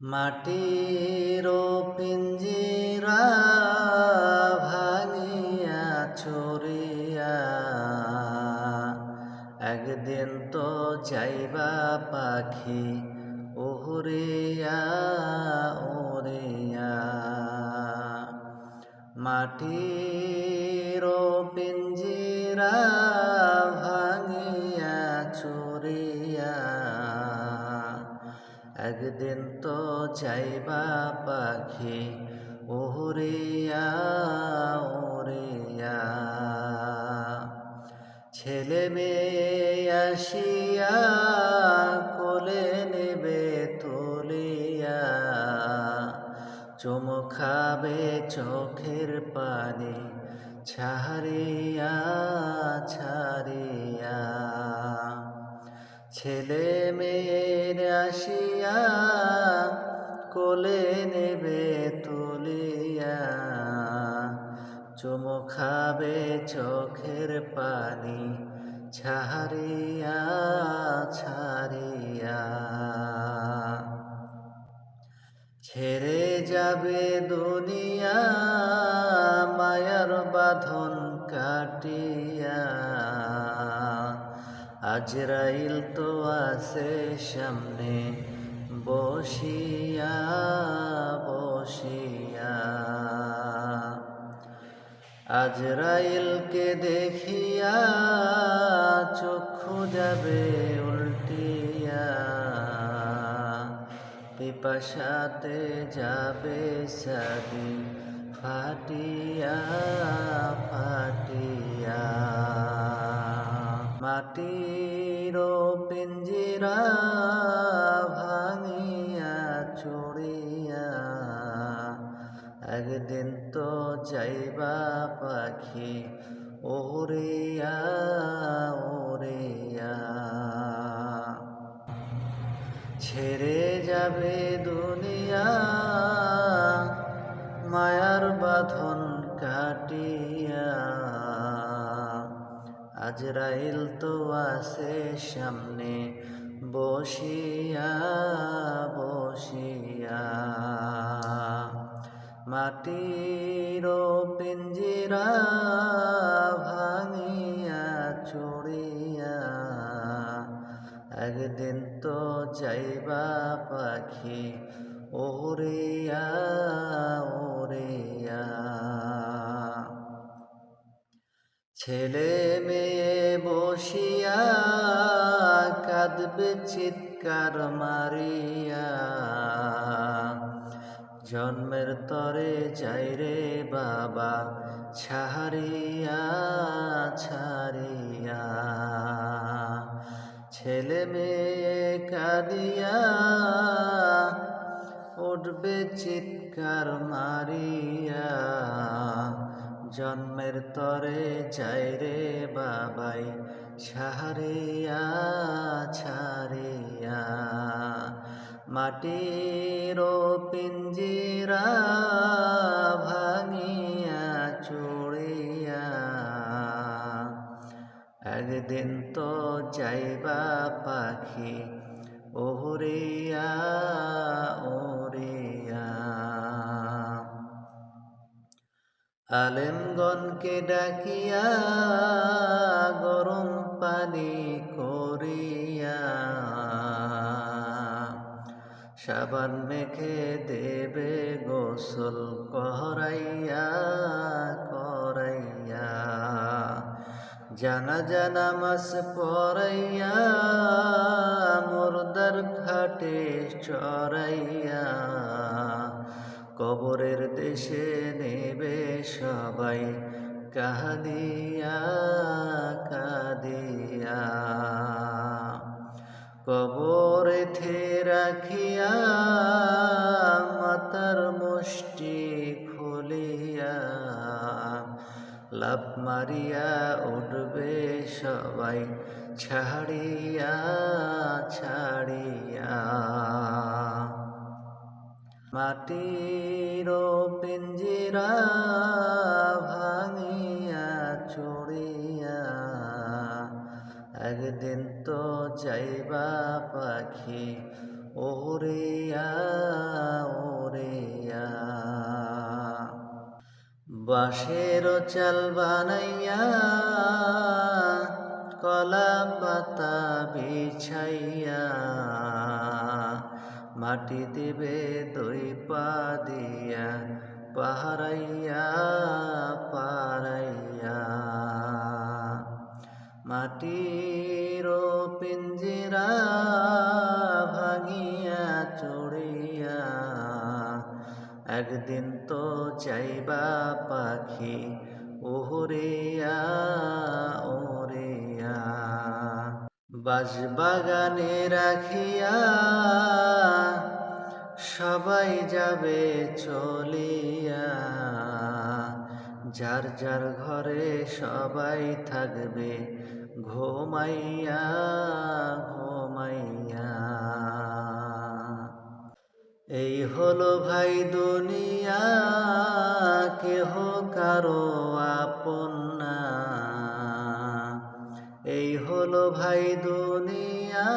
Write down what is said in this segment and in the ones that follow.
মাটির পিঞ্জিরা ভাঙিয়া চুরিয়া একদিন তো যাইবা পাখি উহরিয়া উড়িয়া। মাটির পিঞ্জিরা একদিন তো যাইবা পাখি উহরিয়া উড়িয়া ছেলে মেয়ে আসিয়া কোলে নেবে, তুলিয়া চুমুখাবে চোখের পানি, ছাড়িয়া ছাড়িয়া। ছেলে মেয়ের আসিয়া কোলে নেবে তুলিয়া। চুমু খাবে চোখের পানি, ছাড়িয়া ছাড়িয়া। ছেড়ে যাবে দুনিয়া মায়ার বাঁধন আজরাইল তো আছে সামনে, বসিয়া বসিয়া। আজরাইলকে দেখিয়া চক্ষু যাবে উল্টিয়া। পিপাসাতে যাবে সাদি, ফাটিয়া ফাটিয়া। মাটির তো যাইবা পাখি ওরিয়া ওরিয়া ছেড়ে যাবে দুনিয়া, মায়ার বাঁধন কাটিয়া। আজরাইল তো আছে সামনে, বসিয়া বসিয়া। মাটির পিঞ্জিরা ভাঙিয়া চড়িয়া একদিন তো যাইবা পাখি ওরিয়া ওরিয়া ছেলে মেয়ে বসিয়া কাঁদবে, চিৎকার মারিয়া। জন্মের তরে যাই রে বাবা, ছাড়িয়া ছাড়িয়া। ছেলে মেয়ে কাঁদিয়া উঠবে চিৎকার মারিয়া। জন্মের তরে যাই রে বাবাই, ছাড়িয়া ছাড়িয়া। মাটির পিঞ্জিরা ভাঙিয়া চড়িয়া। একদিন তো যাইবা পাখি, ওহরিয়া, ওরিয়া। আলেমগণকে ডাকিয়া গরম পানি করিয়া সাবান মেখে দেবে গোসল করাইয়া করাইয়া। জানা জানা মাস পরাইয়া, মুর্দার খাটে চড়াইয়া। কবরের দেশে নেবে সবাই, কাহাদিয়া, কাদিয়া। কবরে থে রাখিয়া মাতার মুষ্টি খুলিয়া। লাভ মারিয়া উঠবে সবাই ছাড়িয়া ছাড়িয়া। মাটির পিঞ্জিরা যাইবা পাখি, ওরে ওরে বাঁশের চাল বানাইয়া কলাম পাতা বিছাইয়া মাটি দিবে দুই পা দিয়া পাহারাইয়া, পারাইয়া। মাটি মাটির পিঞ্জিরা ভাঙিয়া চড়িয়া, একদিন তো চাইবা পাখি ওহরিয়া ওরিয়া বাজবাগানে রাখিয়া সবাই যাবে চলিয়া, যার যার ঘরে সবাই থাকবে ঘুমাইয়া ঘুমাইয়া। এই হলো ভাই দুনিয়া, কেহ কারও আপন না। এই হলো ভাই দুনিয়া,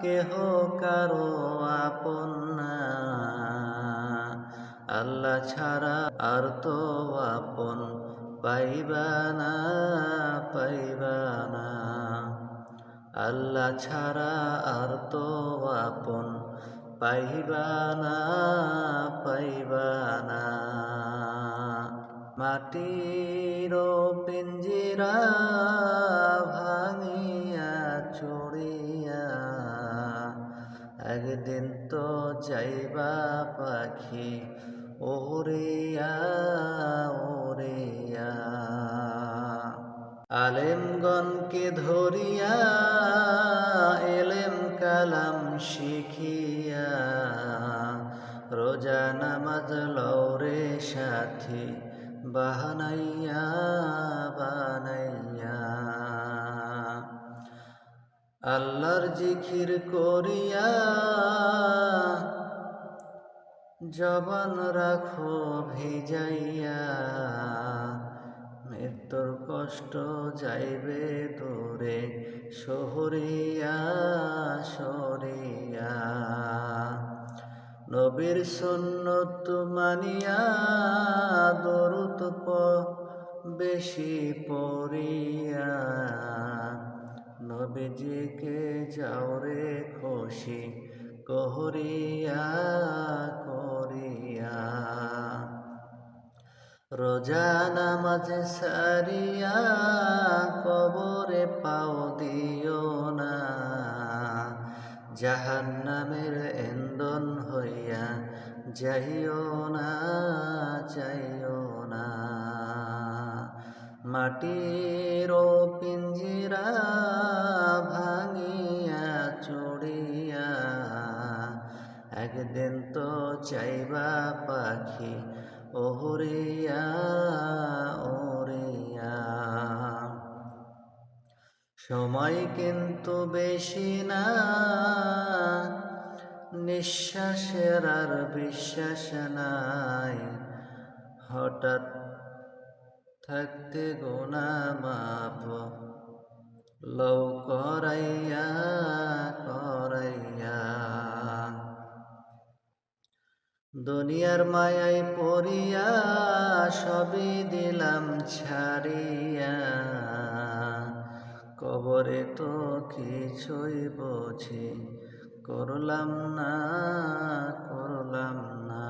কেহ কারও আপন আল্লাহ ছাড়া আর তো আপন পাইবা না পাইবা না। আল্লাহ ছাড়া আর তো আপন পাইবা না পাইবা না। মাটির পিঞ্জিরা ভাঙিয়া, চড়িয়া, একদিন তো যাইবা পাখি ওরিয়া ওরিয়া আলেমগণকে ধরিয়া, এলেম কালাম শিখিয়া, রোজা নামাজ লৌরে সাথী বাহানাইয়া, বানাইয়া। আল্লাহর জিখির করিয়া জবান রাখো ভিজাইয়া, মৃত্যুর কষ্ট যাইবে দূরে, শহরিয়া সরিয়া। নবীর সুন্নত মানিয়া দরুত বেশি পড়িয়া, নবীজিকে যাওরে খুশি। কহরিয়া, করিয়া। রোজা নামাজ সারিয়া কবরে পাও দিও না। জাহান নামের এন্দন হইয়া যাইও না যাইও না। মাটির চাইবা পাখি ওহরিয়া ওরিয়া সময় কিন্তু বেশি না, নিঃশ্বাসের আর বিশ্বাস নাই। হঠাৎ থাকতে গোনা মাপ লৌ করাইয়া করাইয়া। দুনিয়ার মায়ায় পড়িয়া সবই দিলাম ছাড়িয়া। কবরে তো কিছুই বুঝি, করলাম না করলাম না।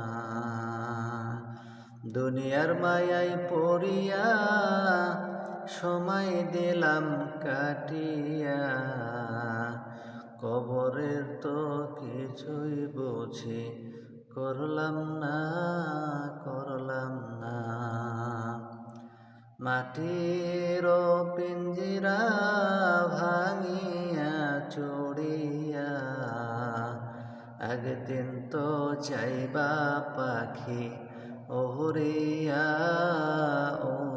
দুনিয়ার মায়ায় পড়িয়া সময় দিলাম কাটিয়া। কবরের তো কিছুই বুঝি করলাম না করলাম না। মাটির পিঞ্জিরা ভাঙিয়া চড়িয়া একদিন তো চাইবা পাখি ওরিয়া ওরিয়া